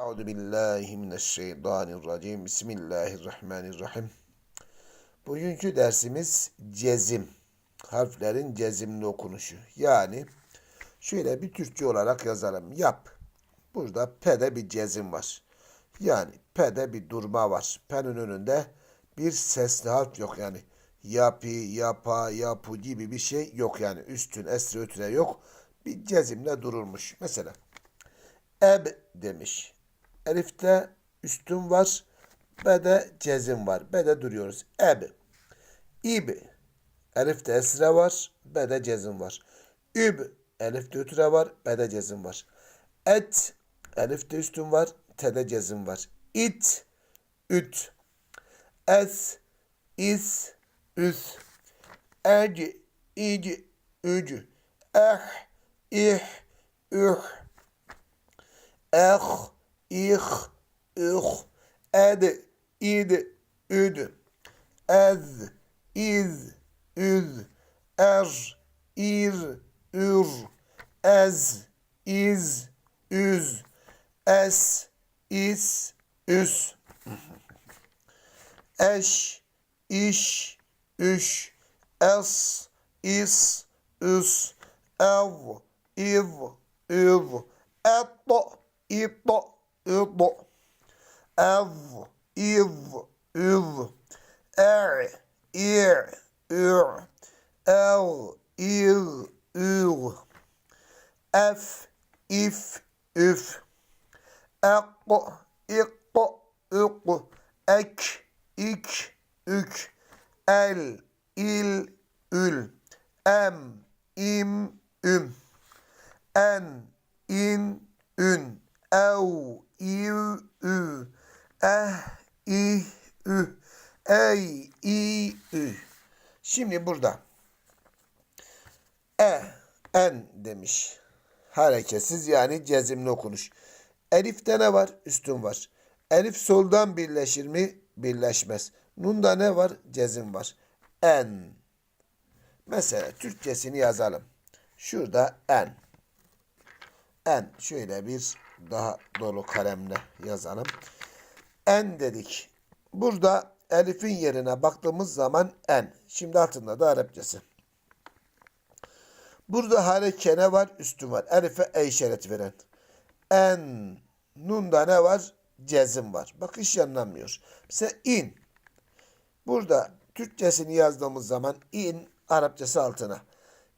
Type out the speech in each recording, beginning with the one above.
Euzu billahi mineşşeytanirracim. Bismillahirrahmanirrahim. Bugünkü dersimiz cezim. Harflerin cezimli okunuşu. Yani şöyle bir Türkçe olarak yazalım. Yap. Burada P'de bir cezim var. Yani P'de bir durma var. P'nin önünde bir sesli harf yok yani. Yapi, yapa, yapu gibi bir şey yok yani. Üstün, esre, ötüre yok. Bir cezimle durulmuş. Mesela eb demiş. Elif'te üstün var. B'de cezim var. B'de duruyoruz. Eb. İb. Elif'te esre var. B'de cezim var. Üb. Elif'te ötüre var. B'de cezim var. Et. Elif'te üstün var. T'de cezim var. İt. Üt. Es. is, üs. Ec. ic, üc. Eh. ih, üh. Eh, ih, üh, ed, id, üd, ez, iz, üz, er, ir, ür, ez, iz, üz, es, is, üs, eş, iş, üş, es, is, üs, ev, iv, üv, etto, itto, itto, ev, iv, üv, er, ir, ür, ev, ir, ür, ef, if, üf, ek, ik, ük, ek, ik, ük, el, il, ül, em, im, üm, en, in, ün, ev, iv, ü, eh, ih, ü, ey, i, ü. Şimdi burada e, en demiş. Hareketsiz yani cezimli okunuş. Elif'te ne var? Üstün var. Elif soldan birleşir mi? Birleşmez. Nun'da ne var? Cezim var. En. Mesela Türkçesini yazalım. Şurada en. En. Şöyle bir daha dolu kalemle yazalım. En dedik. Burada elifin yerine baktığımız zaman en. Şimdi altında da Arapçası. Burada hareke ne var? Üstün var. Elif'e e işareti veren. En. Nun'da ne var? Cezim var. Bak hiç yanlanmıyor. Mesela in. Burada Türkçesini yazdığımız zaman in Arapçası altına.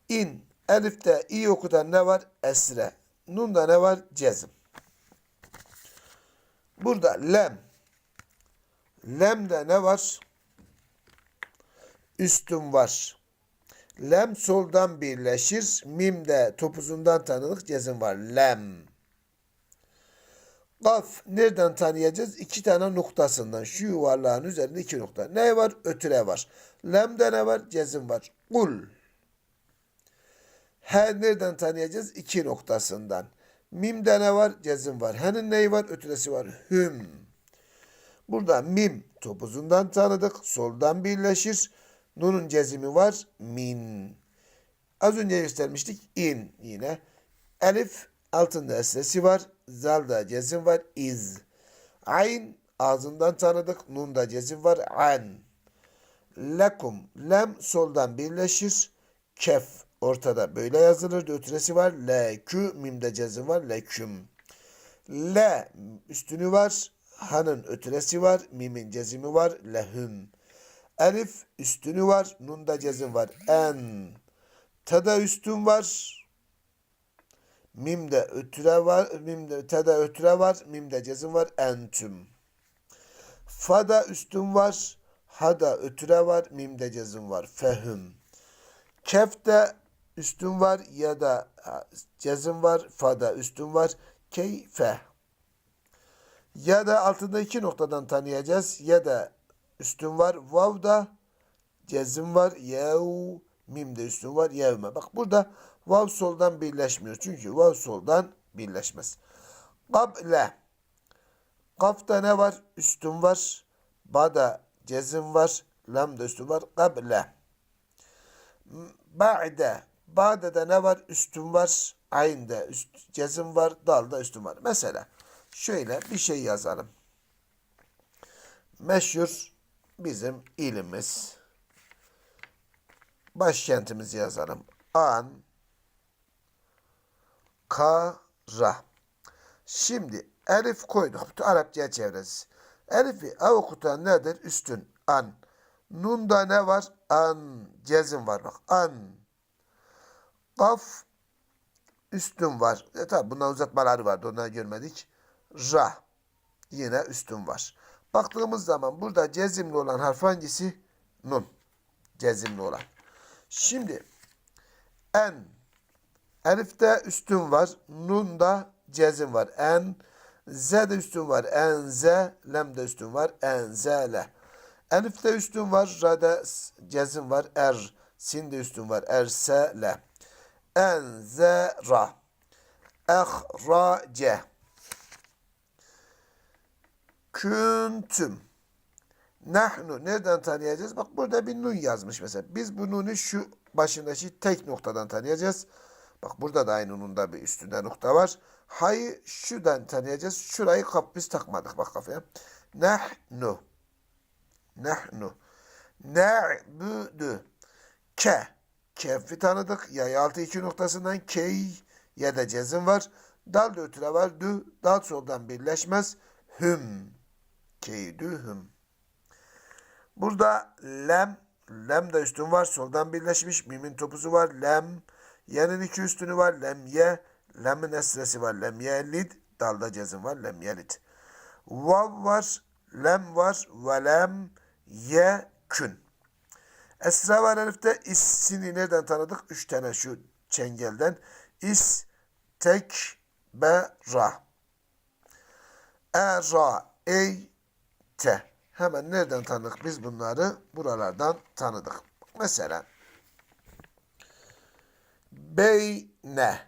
İn. Elif'te i okutan ne var? Esre. Nun'da ne var? Cezim. Burada lem. Lem'de ne var? Üstün var. Lem soldan birleşir. Mim'de topuzundan tanıdık cezim var. Lem. Kaf nereden tanıyacağız? İki tane noktasından. Şu yuvarlağın üzerinde iki nokta. Ne var? Ötüre var. Lem'de ne var? Cezim var. Kul. He nereden tanıyacağız? İki noktasından. Mim'de ne var? Cezim var. He'nin neyi var? Ötüresi var. Hüm. Burada mim topuzundan tanıdık. Soldan birleşir. Nun'un cezimi var. Min. Az önce göstermiştik. İn yine. Elif altında esresi var. Zalda cezim var. İz. Ayn ağzından tanıdık. Nun'da cezim var. An. Lekum. Lem soldan birleşir. Kef ortada böyle yazılır. Ötüresi var. Lekü. Mimde cezim var. Leküm. Le üstünü var. Hanın ötüresi var. Mimin cezimi var. Lehüm. Elif üstünü var. Nunda cezim var. En. Tada üstün var. Mimde ötüre var. Mimde tada ötüre var. Mimde cezim var. Entüm. Fada üstün var. Hada ötüre var. Mimde cezim var. Fehüm. Kefte üstün var ya da cezim var. Fada üstün var. Keyfe. Ya da altında iki noktadan tanıyacağız. Ya da üstün var. Vav'da cezim var. Yev. Mim'de üstün var. Yevme. Bak burada vav soldan birleşmiyor. Çünkü vav soldan birleşmez. Kable. Kafta ne var? Üstün var. Ba'da cezim var. Lam'da üstün var. Kable. Ba'de. Ba'de de ne var? Üstün var. Ayn'de üst, cezim var. Dal'da üstün var. Mesela şöyle bir şey yazalım. Meşhur bizim ilimiz. Başkentimizi yazalım. An Kara. Şimdi elif koyduk. Bütün Arapçaya çeviririz. Elifi A okutan nedir? Üstün. An. Nun'da ne var? An. Cezim var bak. An. Kaf üstün var. E tabi bundan uzatmaları vardı. Onları görmedik. Ra. Yine üstün var. Baktığımız zaman burada cezimli olan harf hangisi? Nun. Cezimli olan. Şimdi en Elif'te üstün var. Nun'da cezim var. En Z'de üstün var. En Z Lem'de üstün var. En Z le. Elif'te üstün var. Ra'da s- cezim var. Er Sin'de üstün var. Er se le. En Z ra. Ehrace. Küntüm. Nahnu nereden tanıyacağız? Bak burada bir nun yazmış mesela. Biz bu nunu şu başındaki tek noktadan tanıyacağız. Bak burada da aynı nunda bir üstünde nokta var. Hayı şuradan tanıyacağız. Şurayı kap biz takmadık bak kafaya. Nahnu. Nahnu. Na'budu. Ke. Kef'i tanıdık. Yay altı iki noktasından key ya da cezim var. Dal ötüre var. Dü. Dal soldan birleşmez. Hüm. Keydühüm. Burada lem, lem de üstün var. Soldan birleşmiş. Mimin topuzu var. Lem. Yenin iki üstünü var. Lem ye. Lemin esresi var. Lem yelid. Dalda cezim var. Lem yelid. Vav var. Lem var. Ve lem ye kün. Esra var elifte. İsini nereden tanıdık? Üç tane şu çengelden. İs, tek, be, ra. Era, ey, te. Hemen nereden tanıdık biz bunları? Buralardan tanıdık. Mesela beyne,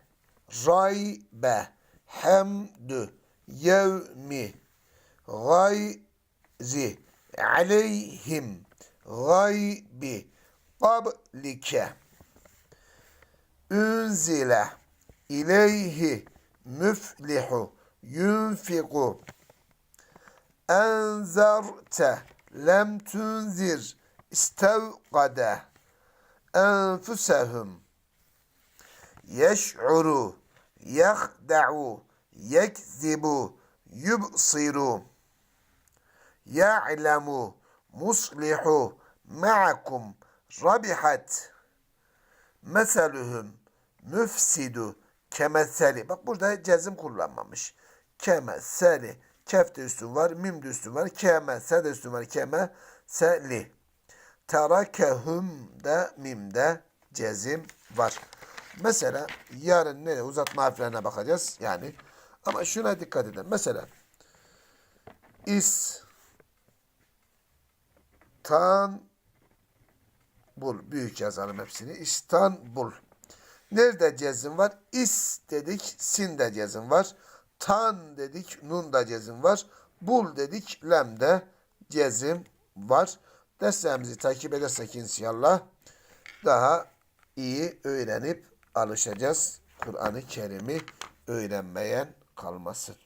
raybe, hemdü, yevmi, gayzi, aleyhim, gaybi, qablike, ünzile, ileyhi, müflihu, yunfiku, enzerte lem tunzir istevkade enfusehum. Yeş'uru yehda'u yekzibu yubsiru. Ya'lemu muslihu ma'akum rabihat meseluhum müfsidu kemeseli. Bak burada cezim kullanmamış. Kemeseli. Kefte üstün var, mim de üstün var. Keme, se de üstün var. Keme, seli. Terakehum de mimde cezim var. Mesela yarın ne uzatma harflerine bakacağız. Yani ama şuna dikkat edin. Mesela is tan bul. Büyük yazalım hepsini. İstanbul. Nerede cezim var? İs dedik, sin de cezim var. Tan dedik, nun da cezim var. Bul dedik, lem de cezim var. Derslerimizi takip edersek inşallah daha iyi öğrenip alışacağız. Kur'an-ı Kerim'i öğrenmeyen kalmasın.